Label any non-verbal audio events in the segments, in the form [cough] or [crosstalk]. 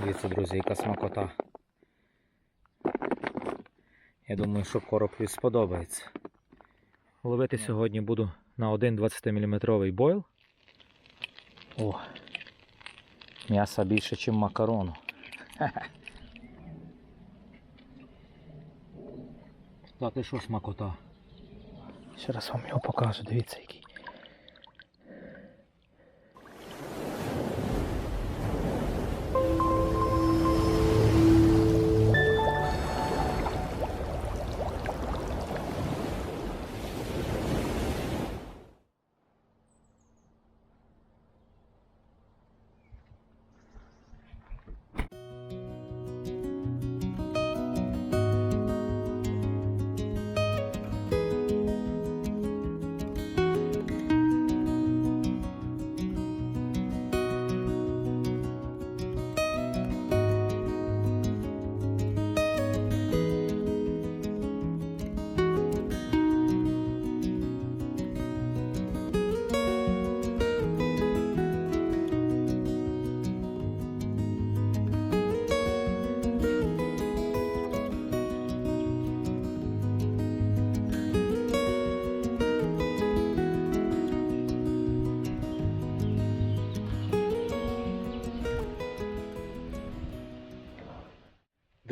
Дивіться, друзі, яка смакота. Я думаю, що короблю сподобається. Ловити сьогодні буду на один 20 мм бойл. О, м'яса більше, ніж макарону. [laughs] Та ти що смакота? Ще раз вам його покажу, дивіться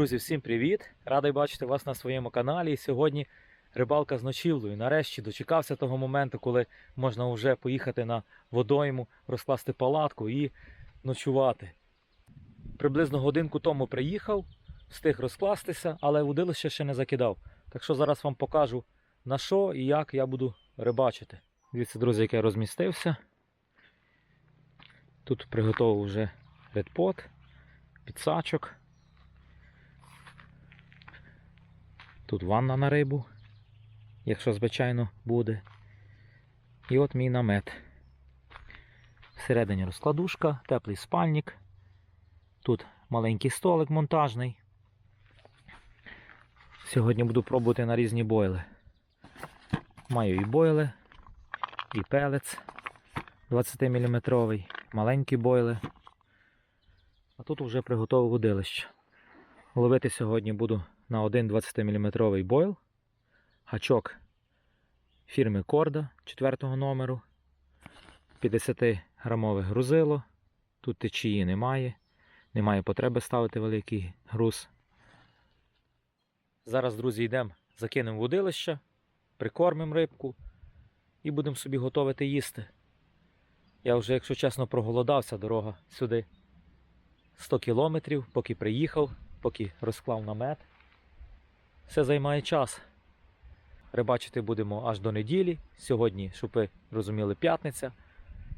Друзі, всім привіт! Радий бачити вас на своєму каналі. І сьогодні рибалка з ночівлею. Нарешті дочекався того моменту, коли можна вже поїхати на водойму, розкласти палатку і ночувати. Приблизно годинку тому приїхав, встиг розкластися, але удилище ще не закидав. Так що зараз вам покажу на що і як я буду рибачити. Дивіться, друзі, як я розмістився. Тут приготував вже редпот, підсачок. Тут ванна на рибу, якщо звичайно буде. І от мій намет. Всередині розкладушка, теплий спальник. Тут маленький столик монтажний. Сьогодні буду пробувати на різні бойли. Маю і бойли, і пелець 20-мм, маленькі бойли. А тут вже приготував водилище. Ловити сьогодні буду на один 20-мм бойл, гачок фірми Корда 4 номеру, 50-грамове грузило. Тут течії немає, немає потреби ставити великий груз. Зараз, друзі, йдемо, закинемо водилище, прикормимо рибку і будемо собі готувати їсти. Я вже, якщо чесно, проголодався дорога сюди. 100 кілометрів, поки приїхав, поки розклав намет. Все займає час. Рибачити будемо аж до неділі. Сьогодні, щоб ви розуміли, п'ятниця.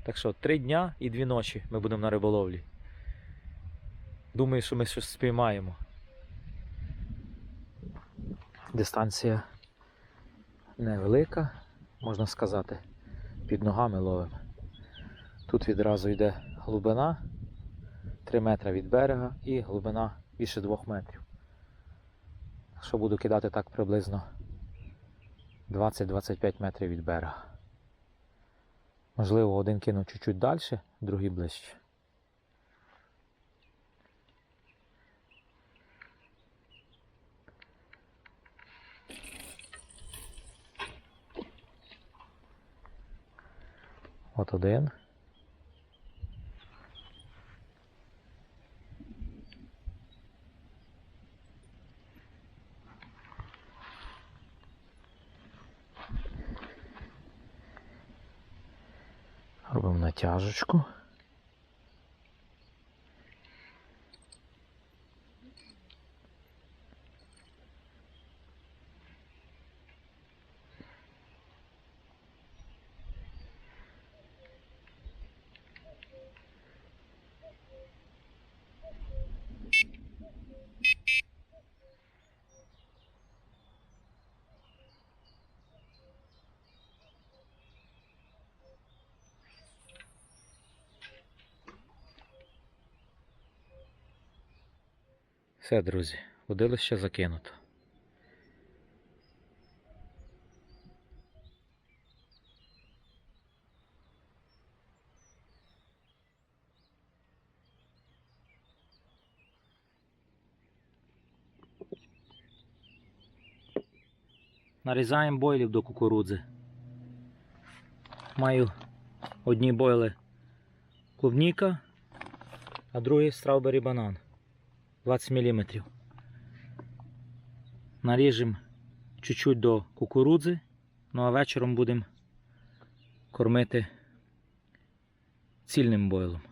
Так що три дня і дві ночі ми будемо на риболовлі. Думаю, що ми щось спіймаємо. Дистанція невелика, можна сказати. Під ногами ловимо. Тут відразу йде глибина 3 метри від берега і глибина більше 2 метрів. Що буду кидати так приблизно 20-25 метрів від берега. Можливо, один кину чуть-чуть далі, другий ближче. От один. Робимо натяжечку. Все, друзі, водилище закинуто. Нарізаємо бойлів до кукурудзи. Маю одні бойли клубніка, а другі страубері банан. 20 мм. Наріжемо чуть-чуть до кукурудзи, ну а вечором будемо кормити цільним бойлом.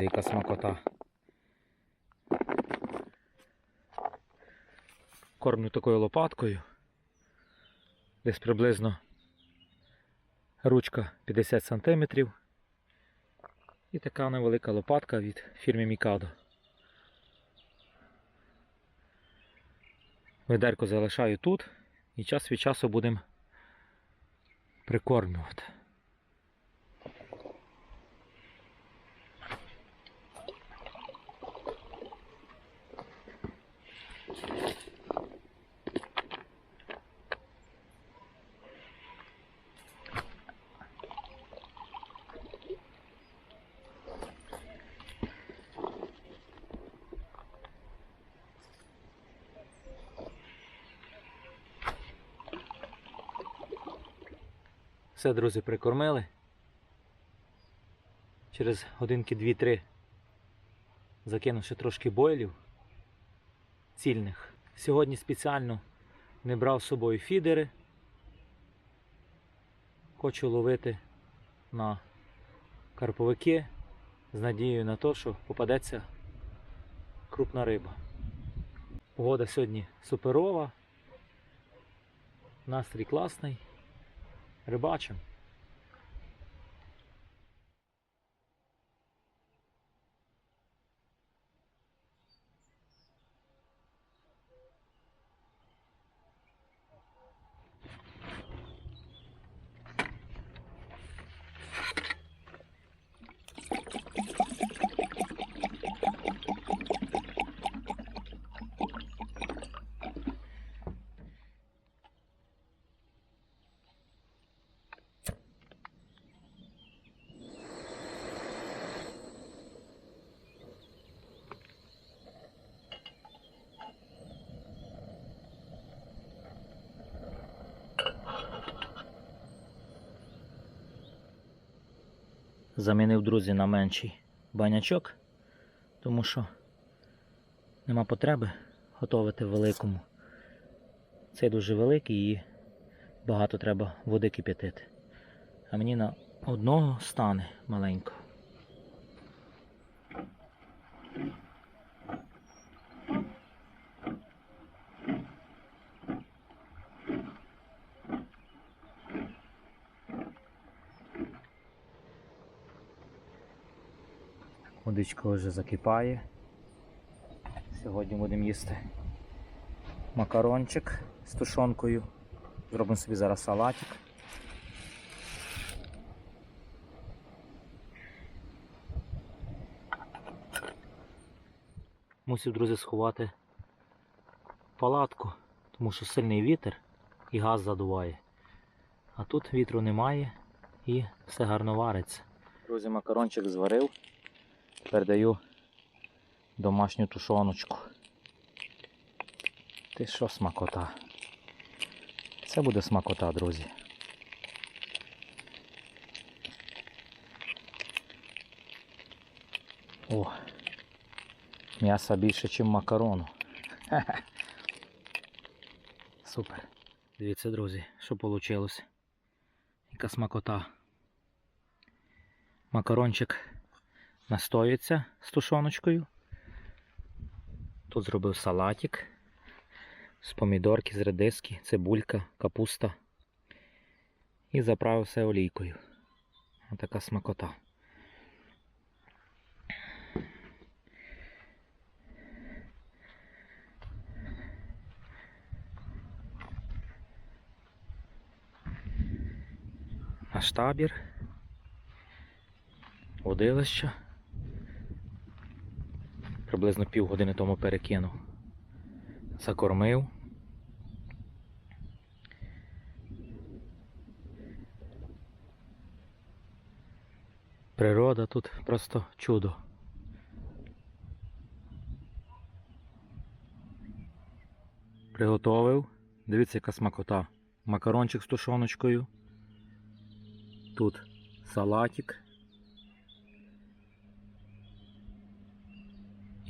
Дивіться, яка смакота. Кормлю такою лопаткою. Десь приблизно ручка 50 см. І така невелика лопатка від фірми Mikado. Ведерко залишаю тут і час від часу будемо прикормлювати. Все, друзі, прикормили. Через годинки 2-3 закинув ще трошки бойлів цільних. Сьогодні спеціально не брав з собою фідери. Хочу ловити на карповики з надією на те, що попадеться крупна риба. Погода сьогодні суперова, настрій класний. Рибачим. Замінив друзі на менший банячок, тому що нема потреби готувати великому. Цей дуже великий і багато треба води кип'ятити. А мені на одного стане маленько. Водичка вже закипає. Сьогодні будемо їсти макарончик з тушонкою. Зробимо собі зараз салатик. Мусив, друзі, сховати палатку, тому що сильний вітер і газ задуває. А тут вітру немає і все гарно вариться. Друзі, макарончик зварив. Передаю домашню тушоночку. Ти що смакота? Це буде смакота, друзі. О, м'яса більше, ніж макарону. [laughs] Супер. Дивіться, друзі, що вийшло. Яка смакота. Макарончик настоюється з тушоночкою. Тут зробив салатик з помідорки, з редиски, цибулька, капуста. І заправив все олійкою. Отака смакота. Наш табір. водилища. Приблизно півгодини тому перекинув. Закормив. Природа тут просто чудо. Приготовив. Дивіться, яка смакота. Макарончик з тушоночкою. Тут салатик.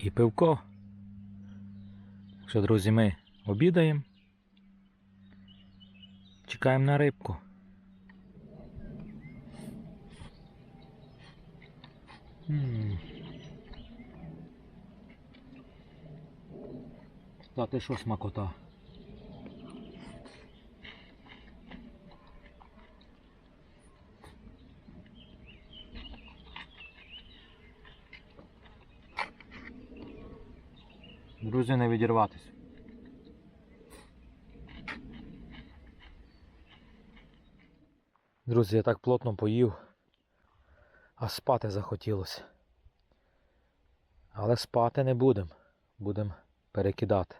І пивко. Що, друзі, ми обідаємо. Чекаємо на рибку. Та ти що смакота? Друзі, не відірватися. Друзі, я так плотно поїв, а спати захотілося. Але спати не будемо. Будемо перекидати.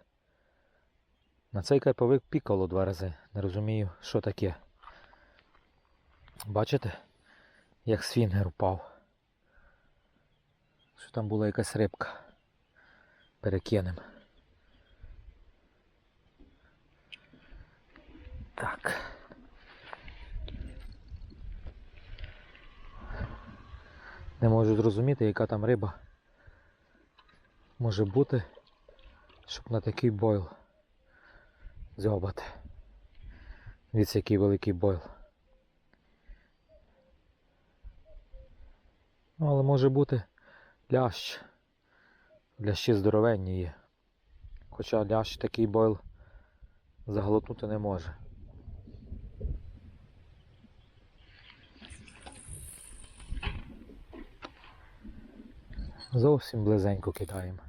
На цей карповик пікало два рази. Не розумію, що таке. Бачите, як сфінгер впав. Що там була якась рибка. Перекинем. Так. Не можу зрозуміти, яка там риба може бути, щоб на такий бойл дзьобати. Дивіться, який великий бойл. Ну, але може бути лящ. Лящі здоровенні є. Хоча лящ такий бойл заглотнути не може. Зовсім близенько кидаємо.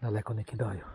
Далеко не кидаю.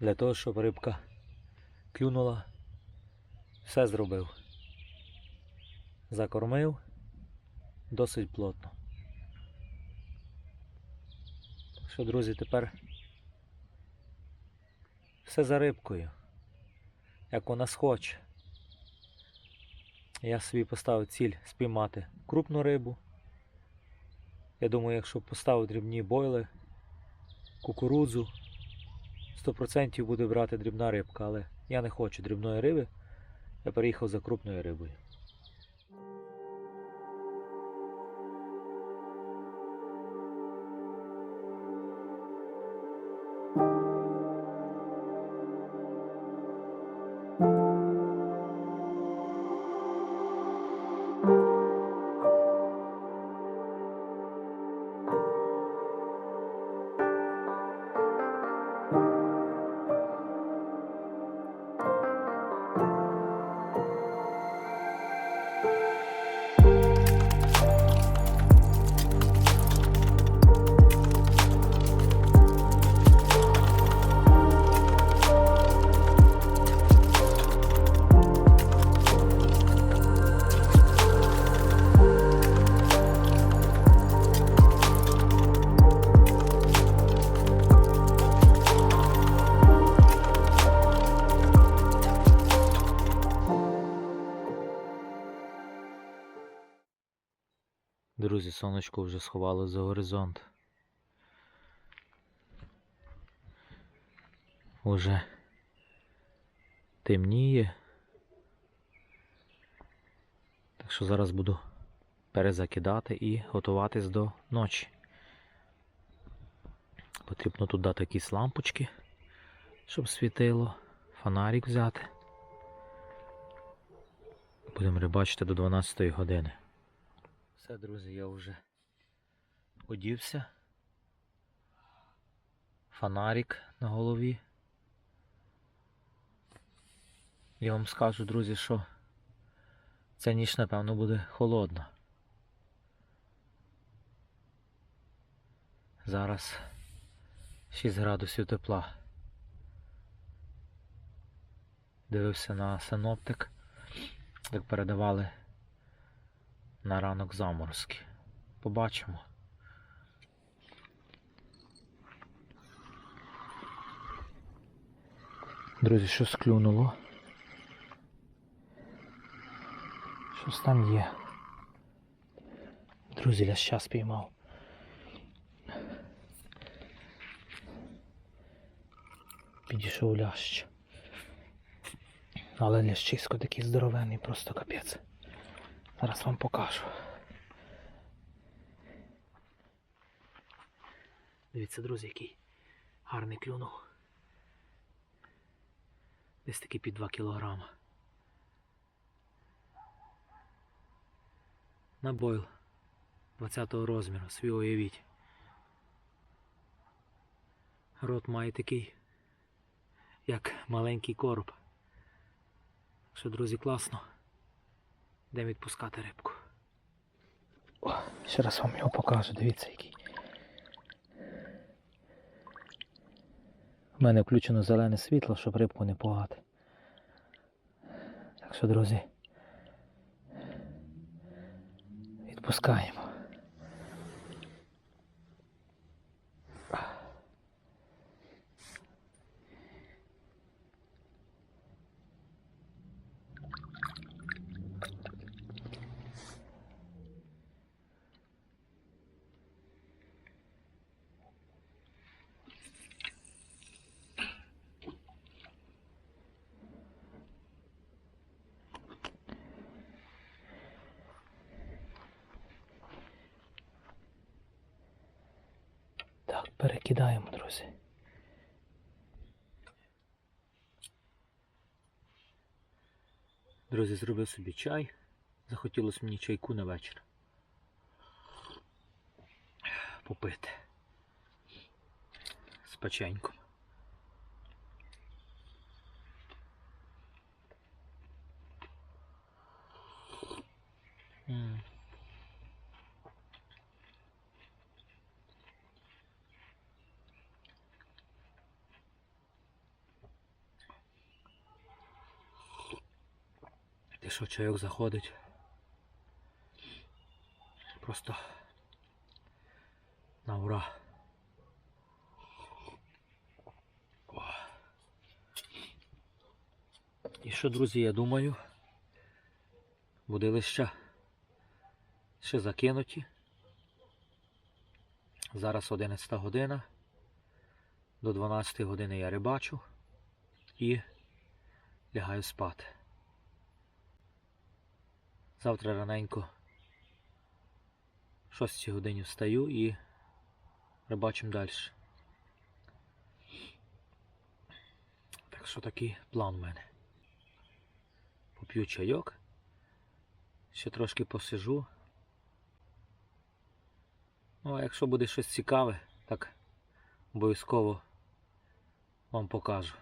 Для того, щоб рибка клюнула, все зробив. Закормив досить плотно. Що, друзі, тепер Все за рибкою. Як вона схоче. Я собі поставив ціль спіймати крупну рибу. Я думаю, якщо поставив дрібні бойли, кукурудзу, 100% буде брати дрібна рибка, але я не хочу дрібної риби. Я переїхав за крупною рибою. Сонечко вже сховало за горизонт. Уже темніє. Так що зараз буду перезакидати і готуватись до ночі. Потрібно тут дати якісь лампочки, щоб світило, фонарик взяти. Будемо рибачити до 12 години. Все, друзі, я вже одівся. Фонарик на голові. Я вам скажу, друзі, що ця ніч, напевно, буде холодна. Зараз 6 градусів тепла. Дивився на синоптик, як передавали на ранок заморозки. Побачимо. Друзі, щось клюнуло. Щось там є. Друзі, ляща спіймав. Підійшов лящ. Але лящисько такий здоровенний, просто капець. Зараз вам покажу. Дивіться, друзі, який гарний клюнув. Десь такий під 2 кілограма. На бойл 20-го розміру, свій уявіть. Рот має такий, як маленький короб. Що, друзі, класно. Йдемо відпускати рибку. О, ще раз вам його покажу, дивіться який. У мене включено зелене світло, щоб рибку не пугати. Так що, друзі, відпускаємо. Так, перекидаємо, друзі. Друзі, зробив собі чай. Захотілося мені чайку на вечір. Попити. З печеньком. Ти що, чайок заходить? Просто на ура. О. І що, друзі, я думаю, будилища ще закинуті. Зараз 11 година. До 12 години я рибачу і лягаю спати. Завтра раненько в 6 годині встаю і рибачимо далі. Так що такий план у мене. Поп'ю чайок, ще трошки посижу. Ну, а якщо буде щось цікаве, так обов'язково вам покажу.